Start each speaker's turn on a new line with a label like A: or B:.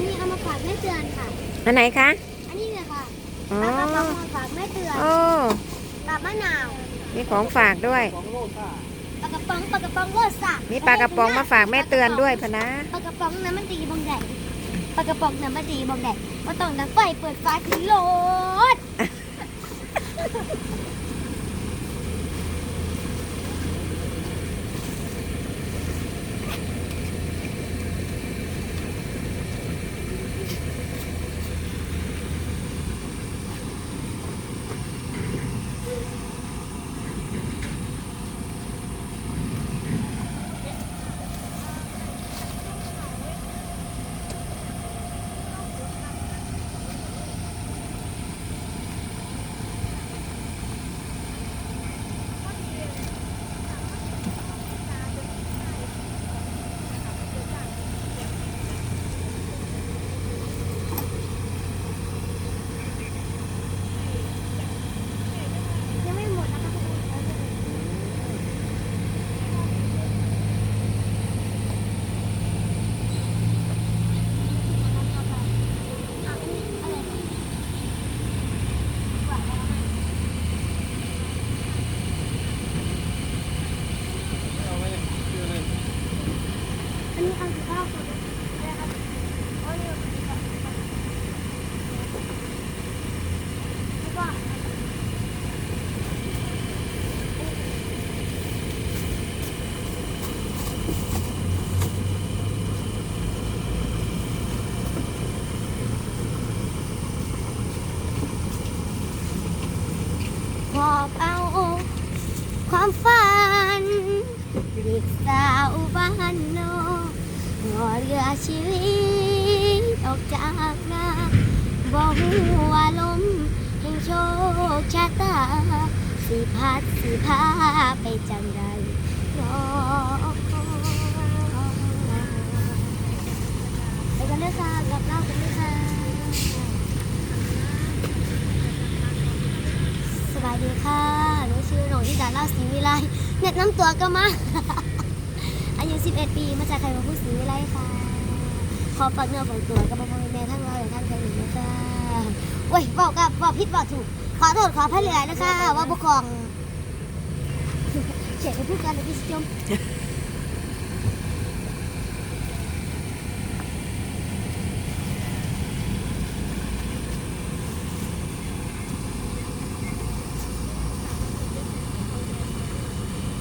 A: นี้เอามาฝากแม่เตือนค่ะ
B: อันไหนคะ
A: อันนี้เลยค่ะ
B: อ๋อ
A: ปลากระป๋องมาฝากแม่เตือน
B: โอ้
A: กับมะนาว
B: มีของฝากด้วย
A: ปลากระป๋องปลากระป๋องโรสะ
B: มีปลากระป๋องมาฝากแม่เตือนด้วยพะนะ
A: ปลากระป๋องน้ำมันตีบองแดดปลากระป๋องน้ำมันตีบองแดดก็ต้องดังไฟเปิดไฟขึ้นโหลด อันนี้เอบเก้าคนอะไรครับโอ้ยแล้วก็หอบเอาความฝัน เด็กสาวบ้านนอก งอเรือชีวิตออกจากนาบอกว่าลมแห่งโชคชะตา สิพัดสิพาไปจังใดรอไปกันเลยค่ะกลับเล่ากันเลยค่ะสวัสดีค่ะหนูชื่อหนูที่ดาเล่าศรีวิไลเน็ตน้ำตัวก็มา อายุ 11 ปีมาจากใครมาพูดซื้อไรค่ะ ขอฝากเนื้อฝากตัวกับพ่อแม่ท่านเราอย่างท่านใครหนึ่งนะจ๊ะโอ้ยบอกกับบอกผิดบอกถูก ขอโทษขอพระเหลือนะคะ ว่าบุคคลองเขียนไปพูดกันเลยพี่ชม